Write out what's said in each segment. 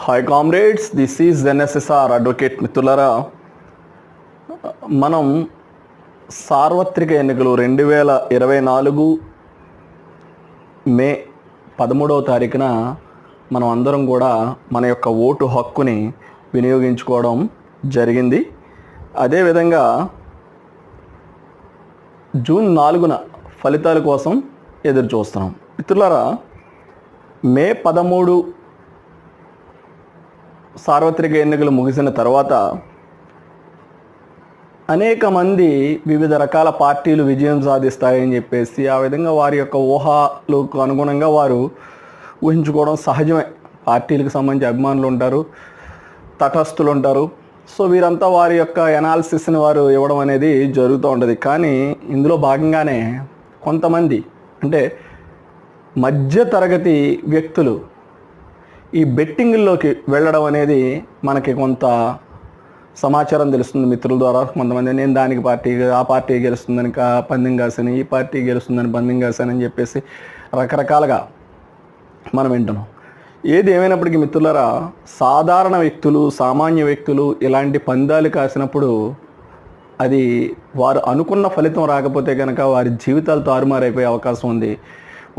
Hi comrades this is NSSR advocate మిత్రులరా మనం సార్వత్రిక ఎన్నికలు రెండు వేల ఇరవై నాలుగు మే పదమూడవ తారీఖున మనం అందరం కూడా మన యొక్క ఓటు హక్కుని వినియోగించుకోవడం జరిగింది అదేవిధంగా జూన్ నాలుగున ఫలితాల కోసం ఎదురు చూస్తున్నాం మిత్రులారా మే పదమూడు సార్వత్రిక ఎన్నికలు ముగిసిన తర్వాత అనేక మంది వివిధ రకాల పార్టీలు విజయం సాధిస్తాయని చెప్పేసి ఆ విధంగా వారి యొక్క ఊహలకు అనుగుణంగా వారు ఊహించుకోవడం సహజమే. పార్టీలకు సంబంధించి అభిమానులు ఉంటారు తటస్థులు ఉంటారు. సో వీరంతా వారి యొక్క ఎనాలిసిస్ని వారు ఇవ్వడం అనేది జరుగుతూ ఉంటుంది. కానీ ఇందులో భాగంగానే కొంతమంది అంటే మధ్య తరగతి వ్యక్తులు ఈ బెట్టింగ్లోకి వెళ్ళడం అనేది మనకి కొంత సమాచారం తెలుస్తుంది మిత్రుల ద్వారా. కొంతమంది నేను దానికి పార్టీ ఆ పార్టీ గెలుస్తుందని కా పందెం కాసని ఈ పార్టీ గెలుస్తుందని పందెం కాసానని చెప్పేసి రకరకాలుగా మనం వింటున్నాం. ఏది ఏమైనప్పటికీ మిత్రులరా సాధారణ వ్యక్తులు సామాన్య వ్యక్తులు ఇలాంటి పందాలు కాసినప్పుడు అది వారు అనుకున్న ఫలితం రాకపోతే కనుక వారి జీవితాలు తారుమారైపోయే అవకాశం ఉంది.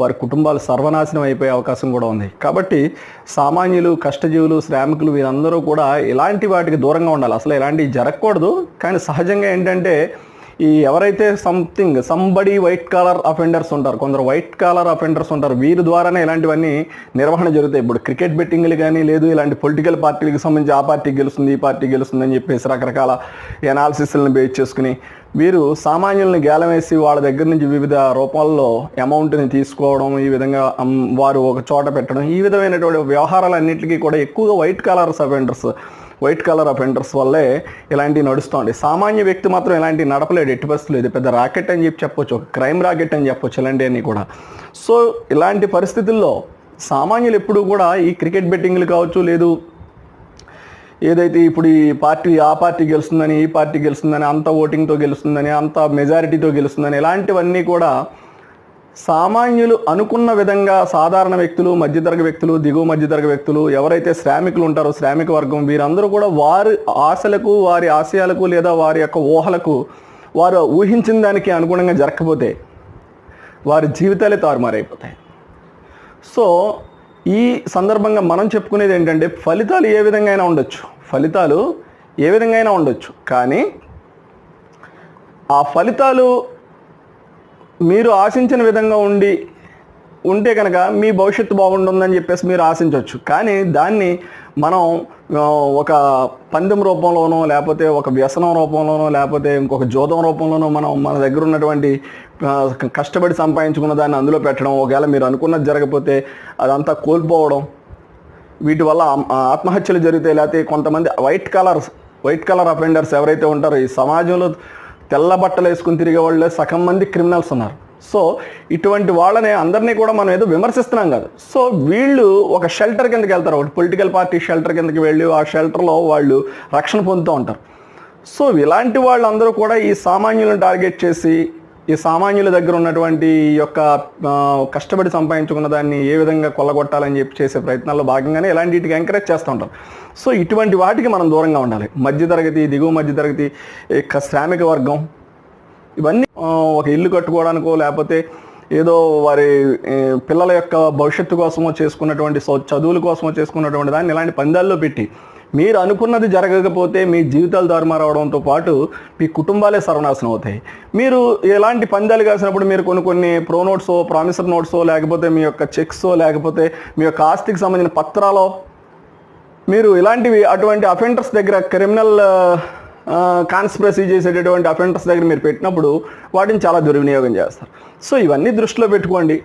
వారి కుటుంబాలు సర్వనాశనం అయిపోయే అవకాశం కూడా ఉంది. కాబట్టి సామాన్యులు కష్టజీవులు శ్రామికులు వీరందరూ కూడా ఇలాంటి వాటికి దూరంగా ఉండాలి. అసలు ఇలాంటివి జరగకూడదు. కానీ సహజంగా ఏంటంటే ఈ ఎవరైతే something somebody white collar offenders ఉంటారు కొందరు వైట్ కాలర్ అఫెండర్స్ ఉంటారు వీరి ద్వారానే ఇలాంటివన్నీ నిర్వహణ జరుగుతాయి. ఇప్పుడు క్రికెట్ బెట్టింగ్లు కానీ లేదు ఇలాంటి పొలిటికల్ పార్టీలకు సంబంధించి ఆ పార్టీ గెలుస్తుంది ఈ పార్టీ గెలుస్తుంది అని చెప్పేసి రకరకాల ఎనాలిసిస్లను బేస్ చేసుకుని వీరు సామాన్యుల్ని గేలవేసి వాళ్ళ దగ్గర నుంచి వివిధ రూపాల్లో అమౌంట్ని తీసుకోవడం ఈ విధంగా వారు ఒక చోట పెట్టడం ఈ విధమైనటువంటి వ్యవహారాలన్నింటికీ కూడా ఎక్కువగా white collar offenders white collar offenders వల్లే ఇలాంటివి నడుస్తుంది. సామాన్య వ్యక్తి మాత్రం ఇలాంటివి నడపలేడు ఎట్టి పరిస్థితులు ఇది పెద్ద రాకెట్ అని చెప్పి చెప్పొచ్చు ఒక క్రైమ్ రాకెట్ అని చెప్పొచ్చు ఇలాంటివన్నీ కూడా. సో ఇలాంటి పరిస్థితుల్లో సామాన్యులు ఎప్పుడూ కూడా ఈ క్రికెట్ బెట్టింగ్లు కావచ్చు లేదు ఏదైతే ఇప్పుడు ఈ పార్టీ ఆ పార్టీ గెలుస్తుందని ఈ పార్టీ గెలుస్తుందని అంత ఓటింగ్తో గెలుస్తుందని అంత మెజారిటీతో గెలుస్తుందని ఇలాంటివన్నీ కూడా సామాన్యులు అనుకున్న విధంగా సాధారణ వ్యక్తులు మధ్యతరగ వ్యక్తులు దిగువ మధ్యతరగ వ్యక్తులు ఎవరైతే శ్రామికులు ఉంటారో శ్రామిక వర్గం వీరందరూ కూడా వారి ఆశలకు వారి ఆశయాలకు లేదా వారి యొక్క ఊహలకు వారు ఊహించిన దానికి అనుగుణంగా జరగకపోతే వారి జీవితాలే తారుమారైపోతాయి. సో ఈ సందర్భంగా మనం చెప్పుకునేది ఏంటంటే ఫలితాలు ఏ విధంగా అయినా ఉండొచ్చు. ఫలితాలు ఏ విధంగా అయినా ఉండొచ్చు. కానీ ఆ ఫలితాలు మీరు ఆశించిన విధంగా ఉండి ఉంటే కనుక మీ భవిష్యత్తు బాగుంటుందని చెప్పేసి మీరు ఆశించవచ్చు. కానీ దాన్ని మనం ఒక పందెం రూపంలోనో లేకపోతే ఒక వ్యసనం రూపంలోనో లేకపోతే ఇంకొక జోదం రూపంలోనో మనం మన దగ్గర ఉన్నటువంటి కష్టపడి సంపాదించుకున్న దాన్ని అందులో పెట్టడం ఒకవేళ మీరు అనుకున్నది జరగకపోతే అదంతా కోల్పోవడం వీటి వల్ల ఆత్మహత్యలు జరిగితే లేకపోతే కొంతమంది white collar white collar offenders ఎవరైతే ఉంటారో ఈ సమాజంలో తెల్ల బట్టలు వేసుకుని తిరిగే వాళ్ళు సగం మంది క్రిమినల్స్ ఉన్నారు. సో ఇటువంటి వాళ్ళని అందరినీ కూడా మనం ఏదో విమర్శిస్తున్నాం కాదు. సో వీళ్ళు ఒక షెల్టర్ కిందకి వెళ్తారు. ఒకటి పొలిటికల్ పార్టీ షెల్టర్ కిందకి వెళ్ళి ఆ షెల్టర్లో వాళ్ళు రక్షణ పొందుతూ ఉంటారు. సో ఇలాంటి వాళ్ళందరూ కూడా ఈ సామాన్యులను టార్గెట్ చేసి ఈ సామాన్యుల దగ్గర ఉన్నటువంటి ఈ యొక్క కష్టపడి సంపాదించుకున్న దాన్ని ఏ విధంగా కొల్లగొట్టాలని చెప్పి చేసే ప్రయత్నాల్లో భాగంగానే ఇలాంటి వీటికి ఎంకరేజ్ చేస్తూ ఉంటారు. సో ఇటువంటి వాటికి మనం దూరంగా ఉండాలి. మధ్యతరగతి దిగువ మధ్యతరగతి యొక్క శ్రామిక వర్గం ఇవన్నీ ఒక ఇల్లు కట్టుకోవడానికో లేకపోతే ఏదో వారి పిల్లల యొక్క భవిష్యత్తు కోసమో చేసుకున్నటువంటి చదువుల కోసమో చేసుకున్నటువంటి దాన్ని ఇలాంటి పందాల్లో పెట్టి మీరు అనుకున్నది జరగకపోతే మీ జీవితాలు దారుమారవడంతో పాటు మీ కుటుంబాలే సర్వనాశనం అవుతాయి. మీరు ఎలాంటి పందాలు కాసినప్పుడు మీరు కొన్ని కొన్ని ప్రో నోట్సో ప్రామిసర్ నోట్సో లేకపోతే మీ యొక్క చెక్సో లేకపోతే మీ యొక్క ఆస్తికి సంబంధించిన పత్రాలో మీరు ఇలాంటివి అటువంటి అఫెండర్స్ దగ్గర క్రిమినల్ కాన్స్పిరసీ చేసేటటువంటి అఫెండర్స్ దగ్గర మీరు పెట్టినప్పుడు వాటిని చాలా దుర్వినియోగం చేస్తారు. సో ఇవన్నీ దృష్టిలో పెట్టుకోండి.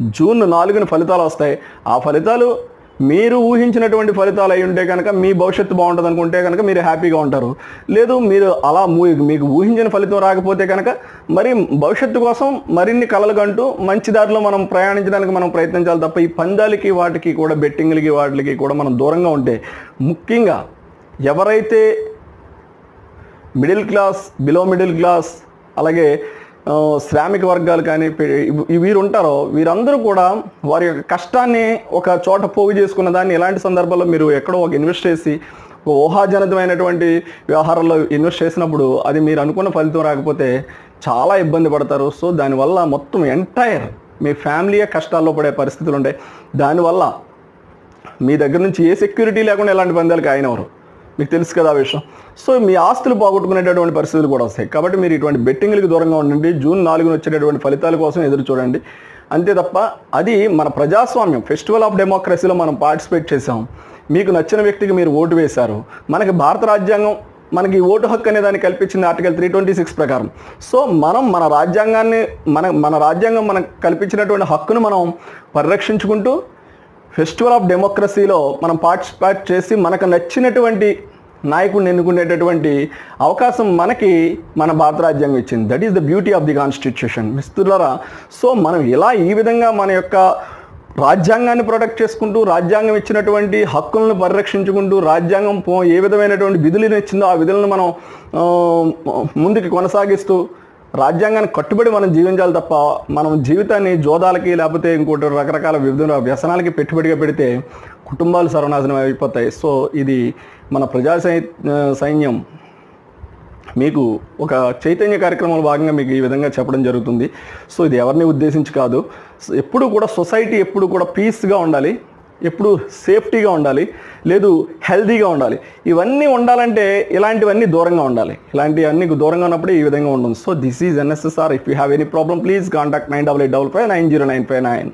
జూన్ నాలుగున ఫలితాలు వస్తాయి. ఆ ఫలితాలు మీరు ఊహించినటువంటి ఫలితాలు అయి ఉంటే కనుక మీ భవిష్యత్తు బాగుంటుంది అనుకుంటే కనుక మీరు హ్యాపీగా ఉంటారు. లేదు మీరు అలా మీకు ఊహించిన ఫలితం రాకపోతే కనుక మరి భవిష్యత్తు కోసం మరిన్ని కళలు కంటూ మంచి దారిలో మనం ప్రయాణించడానికి మనం ప్రయత్నించాలి తప్ప ఈ పందాలకి వాటికి కూడా బెట్టింగ్లకి వాటికి కూడా మనం దూరంగా ఉంటే ముఖ్యంగా ఎవరైతే middle class below middle class అలాగే శ్రామిక వర్గాలు కానీ వీరు ఉంటారో వీరందరూ కూడా వారి యొక్క కష్టాన్ని ఒక చోట పోగు చేసుకున్న దాన్ని ఎలాంటి సందర్భాల్లో మీరు ఎక్కడో ఒక ఇన్వెస్ట్ చేసి ఒక ఊహాజనితమైనటువంటి వ్యవహారాల్లో ఇన్వెస్ట్ చేసినప్పుడు అది మీరు అనుకున్న ఫలితం రాకపోతే చాలా ఇబ్బంది పడతారు. సో దానివల్ల మొత్తం ఎంటైర్ మీ ఫ్యామిలీయే కష్టాల్లో పడే పరిస్థితులు ఉంటాయి దానివల్ల మీ దగ్గర నుంచి ఏ సెక్యూరిటీ లేకుండా ఎలాంటి పందాలకు ఆయనవరు మీకు తెలుసు కదా ఆ విషయం. సో మీ ఆస్తులు పోగొట్టుకునేటటువంటి పరిస్థితులు కూడా వస్తాయి. కాబట్టి మీరు ఇటువంటి బెట్టింగ్లకు దూరంగా ఉండండి. జూన్ నాలుగున వచ్చేటటువంటి ఫలితాల కోసం ఎదురు చూడండి. అంతే తప్ప అది మన ప్రజాస్వామ్యం ఫెస్టివల్ ఆఫ్ డెమోక్రసీలో మనం పార్టిసిపేట్ చేసాం మీకు నచ్చిన వ్యక్తికి మీరు ఓటు వేశారు. మనకి భారత రాజ్యాంగం మనకి ఓటు హక్కు అనే దాన్ని కల్పించింది ఆర్టికల్ త్రీ ట్వంటీ సిక్స్ ప్రకారం. సో మనం మన రాజ్యాంగాన్ని మన మన రాజ్యాంగం మనకు కల్పించినటువంటి హక్కును మనం పరిరక్షించుకుంటూ ఫెస్టివల్ ఆఫ్ డెమోక్రసీలో మనం పార్టిసిపేట్ చేసి మనకు నచ్చినటువంటి నాయకుడిని ఎన్నుకునేటటువంటి అవకాశం మనకి మన భారత రాజ్యాంగం ఇచ్చింది. That is the beauty of the constitution మిస్తులరా so మనం ఇలా ఈ విధంగా మన యొక్క రాజ్యాంగాన్ని ప్రొటెక్ట్ చేసుకుంటూ రాజ్యాంగం ఇచ్చినటువంటి హక్కులను పరిరక్షించుకుంటూ రాజ్యాంగం ఏ విధమైనటువంటి విధులను ఇచ్చిందో ఆ విధులను మనం ముందుకు కొనసాగిస్తూ రాజ్యాంగానికి కట్టుబడి మనం జీవించాలి తప్ప మనం జీవితాన్ని జోదాలకి లేకపోతే ఇంకోటి రకరకాల వివిధ వ్యసనాలకి పెట్టుబడిగా పెడితే కుటుంబాలు సర్వనాశనం అయిపోతాయి. సో ఇది మన ప్రజా సై- సైన్యం మీకు ఒక చైతన్య కార్యక్రమంలో భాగంగా మీకు ఈ విధంగా చెప్పడం జరుగుతుంది. సో ఇది ఎవరిని ఉద్దేశించి కాదు. సో ఎప్పుడు కూడా సొసైటీ ఎప్పుడు కూడా పీస్గా ఉండాలి. ఎప్పుడు సేఫ్టీగా ఉండాలి లేదు హెల్దీగా ఉండాలి. ఇవన్నీ ఉండాలంటే ఇలాంటివన్నీ దూరంగా ఉండాలి. ఇలాంటివన్నీ దూరంగా ఉన్నప్పుడు ఈ విధంగా ఉంటుంది. So this is NSSR if you have any problem please contact nine double eight double five nine zero nine five nine